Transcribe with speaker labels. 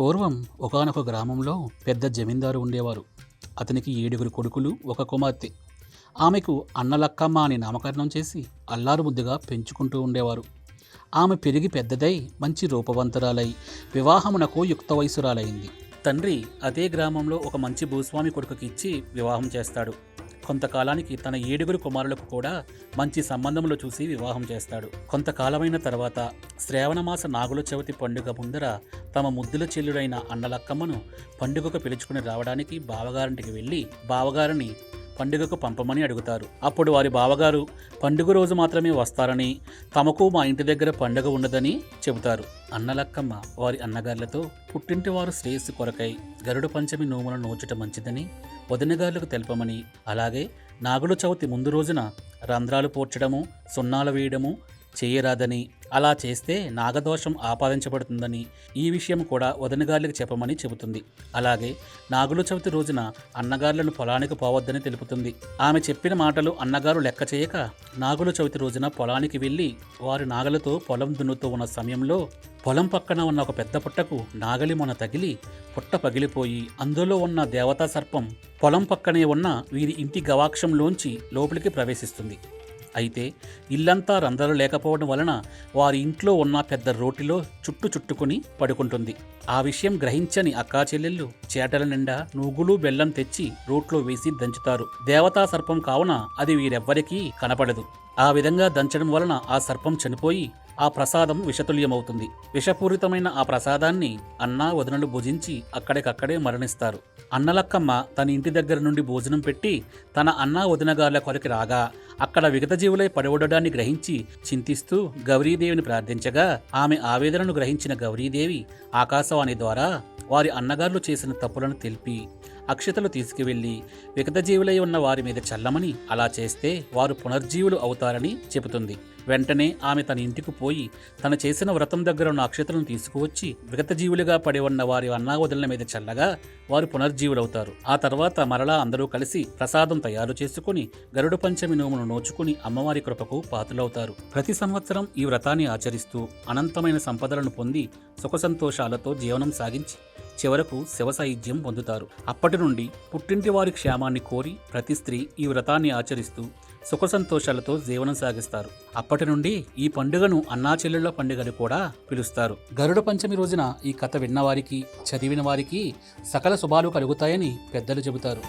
Speaker 1: పూర్వం ఒకానొక గ్రామంలో పెద్ద జమీందారు ఉండేవారు. అతనికి ఏడుగురు కొడుకులు ఒక కుమార్తె. ఆమెకు అన్నలక్కమ్మ అని నామకరణం చేసి అల్లారు ముద్దుగా పెంచుకుంటూ ఉండేవారు. ఆమె పెరిగి పెద్దదై మంచి రూపవంతురాలై వివాహమునకు యుక్త వయసురాలైంది. తండ్రి అదే గ్రామంలో ఒక మంచి భూస్వామి కొడుకుకి ఇచ్చి వివాహం చేస్తాడు. కొంతకాలానికి తన ఏడుగురు కుమారులకు కూడా మంచి సంబంధములు చూసి వివాహం చేస్తాడు. కొంతకాలమైన తర్వాత శ్రావణమాస నాగుల చవితి పండుగ ముందర తమ ముద్దుల చెల్లుడైన అన్నలక్కమ్మను పండుగకు పిలుచుకుని రావడానికి బావగారింటికి వెళ్ళి బావగారిని పండుగకు పంపమని అడుగుతారు. అప్పుడు వారి బావగారు పండుగ రోజు మాత్రమే వస్తారని తమకు మా ఇంటి దగ్గర పండుగ ఉండదని చెబుతారు. అన్నలక్కమ్మ వారి అన్నగారులతో పుట్టింటి వారు శ్రేయస్సు కొరకై గరుడ పంచమి నోములను నోచట మంచిదని వదినగారులకు తెలపమని అలాగే నాగుల చవితి ముందు రోజున రంధ్రాలు పోర్చడము సున్నాలు వేయడము చేయరాదని అలా చేస్తే నాగదోషం ఆపాదించబడుతుందని ఈ విషయం కూడా వదినగారులకు చెప్పమని చెబుతుంది. అలాగే నాగుల చవితి రోజున అన్నగారులను పొలానికి పోవద్దని తెలుపుతుంది. ఆమె చెప్పిన మాటలు అన్నగారు లెక్క చేయక నాగుల చవితి రోజున పొలానికి వెళ్ళి వారి నాగలతో పొలం దున్నుతూ ఉన్న సమయంలో పొలం పక్కన ఉన్న ఒక పెద్ద పుట్టకు నాగలి మొన తగిలి పుట్ట పగిలిపోయి అందులో ఉన్న దేవతా సర్పం పొలం పక్కనే ఉన్న వీరి ఇంటి గవాక్షంలోంచి లోపలికి ప్రవేశిస్తుంది. అయితే ఇల్లంతా రంధ్రాలు లేకపోవడం వలన వారి ఇంట్లో ఉన్న పెద్ద రోటిలో చుట్టు చుట్టుకుని పడుకుంటుంది. ఆ విషయం గ్రహించని అక్కా చెల్లెళ్ళు చేటల నిండా నువ్వులు బెల్లం తెచ్చి రోట్లో వేసి దంచుతారు. దేవతా సర్పం కావున అది వీరెవ్వరికీ కనపడదు. ఆ విధంగా దంచడం వలన ఆ సర్పం చనిపోయి ఆ ప్రసాదం విషతుల్యమవుతుంది. విషపూరితమైన ఆ ప్రసాదాన్ని అన్నా వదనలు భుజించి అక్కడికక్కడే మరణిస్తారు. అన్నలక్కమ్మ తన ఇంటి దగ్గర నుండి భోజనం పెట్టి తన అన్నా వదినగార్ల కొరికి రాగా అక్కడ విగతజీవులై పడవడడాన్ని గ్రహించి చింతిస్తూ గౌరీదేవిని ప్రార్థించగా ఆమె ఆవేదనను గ్రహించిన గౌరీదేవి ఆకాశవాణి ద్వారా వారి అన్నగారులు చేసిన తప్పులను తెలిపి అక్షతలు తీసుకువెళ్ళి విగతజీవులై ఉన్న వారి మీద చల్లమని అలా చేస్తే వారు పునర్జీవులు అవుతారని చెబుతుంది. వెంటనే ఆమె తన ఇంటికి పోయి తను చేసిన వ్రతం దగ్గర ఉన్న అక్షతలను తీసుకువచ్చి విగతజీవులుగా పడి ఉన్న వారి అన్నావదుల మీద చల్లగా వారు పునర్జీవులవుతారు. ఆ తర్వాత మరలా అందరూ కలిసి ప్రసాదం తయారు చేసుకుని గరుడ పంచమి నోమును నోచుకుని అమ్మవారి కృపకు పాతులవుతారు ప్రతి సంవత్సరం ఈ వ్రతాన్ని ఆచరిస్తూ అనంతమైన సంపదలను పొంది సుఖ సంతోషాలతో జీవనం సాగించి చివరకు శివసాయుధ్యం పొందుతారు. అప్పటి నుండి పుట్టింటి వారి క్షేమాన్ని కోరి ప్రతి స్త్రీ ఈ వ్రతాన్ని ఆచరిస్తూ సుఖ సంతోషాలతో జీవనం సాగిస్తారు. అప్పటి నుండి ఈ పండుగను అన్నా చెల్లెళ్ళ పండుగని కూడా పిలుస్తారు. గరుడ పంచమి రోజున ఈ కథ విన్నవారికి చదివిన వారికి సకల శుభాలు కలుగుతాయని పెద్దలు చెబుతారు.